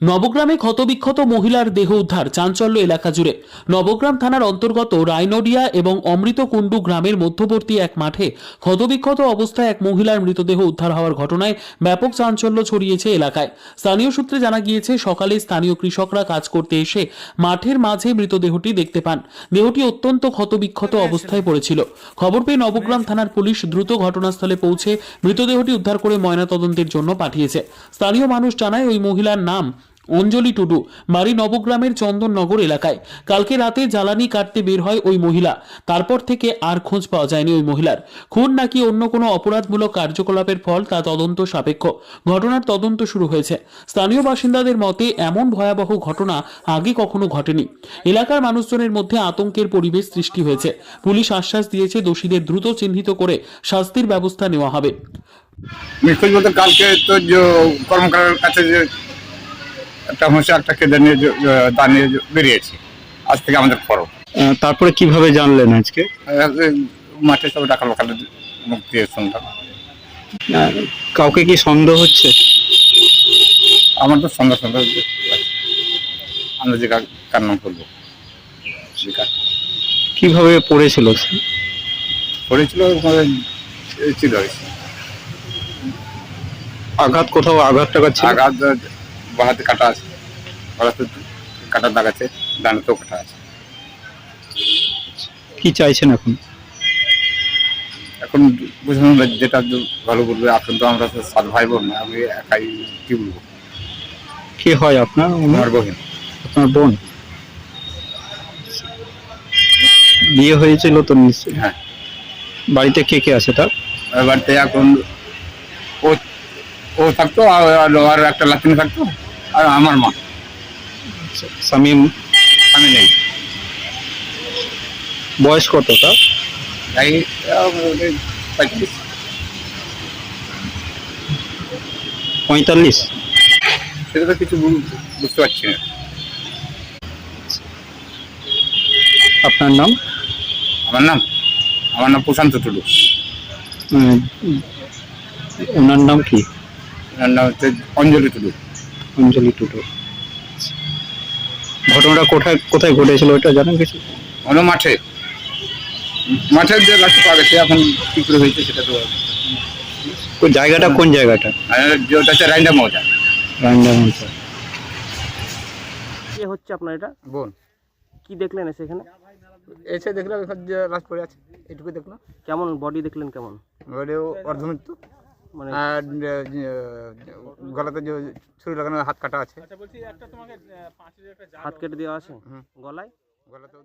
নবগ্রামে ক্ষতবিক্ষত মহিলার দেহ উদ্ধার চাঞ্চল্য এলাকা জুড়ে। নবগ্রাম থানার অন্তর্গত রায়নডিয়া এবং অমৃতকুণ্ডু গ্রামের মধ্যবর্তী এক মাঠে ক্ষতবিক্ষত অবস্থায় এক মহিলার মৃতদেহ উদ্ধার হওয়ার ঘটনায় ব্যাপক চাঞ্চল্য ছড়িয়েছে এলাকায়। স্থানীয় সূত্রে জানা গিয়েছে, সকালে স্থানীয় কৃষকরা কাজ করতে এসে মাঠের মাঝে মৃতদেহটি দেখতে পান। দেহটি অত্যন্ত ক্ষতবিক্ষত অবস্থায় পড়েছিল। খবর পেয়ে নবগ্রাম থানার পুলিশ দ্রুত ঘটনাস্থলে পৌঁছে মৃতদেহটি উদ্ধার করে ময়নাতদন্তের জন্য পাঠিয়েছে। স্থানীয় মানুষ জানায়, ওই মহিলার নাম অঞ্জলি টুডু বাড়ি নবগ্রামের চন্দননগর এলাকায়। কালকে রাতে জ্বালানি কাটতে বের হয় ওই মহিলা। তারপর থেকে আর খোঁজ পাওয়া যায়নি ওই মহিলার। খুন নাকি অন্য কোনো অপরাধমূলক কার্যকলাপের ফল তা তদন্ত সাপেক্ষ। ঘটনার তদন্ত শুরু হয়েছে। স্থানীয় বাসিন্দাদের মতে এমন ভয়াবহ ঘটনা আগে কখনো ঘটেনি। এলাকার মানুষজনের মধ্যে আতঙ্কের পরিবেশ সৃষ্টি হয়েছে। পুলিশ আশ্বাস দিয়েছে দোষীদের দ্রুত চিহ্নিত করে শাস্তির ব্যবস্থা নেওয়া হবে। নিখোঁজ বলতে কালকে তো যে কর্মকারের কাছে যে একটা হোঁসে একটা কেঁদে নিয়ে দাঁড়িয়ে বেরিয়েছি। আজ থেকে আমাদের পরব। তারপরে কীভাবে জানলেন আজকে? মাঠে সব ডাকাল বাকালে মুখ দিয়ে শুনলাম। কাউকে কি সন্দেহ হচ্ছে? আমার তো সন্ধ্যা সন্ধ্যা আমরা যে কার- নাম করব? কীভাবে পড়েছিল সে? এই ছিল আঘাত কোথাও আঘাত ছিল? আঘাত বাহাতে কাটা আছে। বাড়াতে কাটা দাগ আছে ডানাতেও কাটা আছে। কি চাইছেন এখন? এখন বুঝলাম যেটা ভালো বলবে এখন তো আমরা সাত ভাই বোন না আমি একাই কি বলব? কে হয় আপনার আমার বহিন আপনার বোন? বিয়ে হয়েছিল তো নিশ্চয়ই। হ্যাঁ। বাড়িতে কে কে আছে তার? এবারতে এখন ও ও থাকতো আর আর একটা লাতিন থাকতো আর আমার মা। স্বামী আমি নেই। বয়স কত তার? পঁয়ত্রিশ। পঁয়তাল্লিশ? সেটা তো কিছু বুঝতে পারছি না। আপনার নাম? আমার নাম? আমার নাম প্রশান্ত টুডু। ওনার নাম কি? নাম হচ্ছে অঞ্জলি টুডু। অঞ্জলি টুটু ঘটনাটা কোথায় কোথায় ঘটেছিল ওটা জানেন কিছু? অন্য মাঠে। মাঠের যে গাছটা পাওয়া গেছে এখন কি করে হয়েছে সেটা তো ওই জায়গাটা কোন জায়গাটা? ওটা হচ্ছে রাইন্ডা মজা। রান্ডা অঞ্চল কে হচ্ছে আপনার এটা? বোন। কি দেখলেন এসে এখানে? এসে দেখলাম এখানে যে লাশ পড়ে আছে এটুকু দেখলাম। কেমন বডি দেখলেন কেমন? অর্ধমৃত্যু। আর গলাতে যে ছুরি লাগানো হাত কাটা আছে। হাত কেটে দেওয়া আছে? হুম। গলায়? গলাতে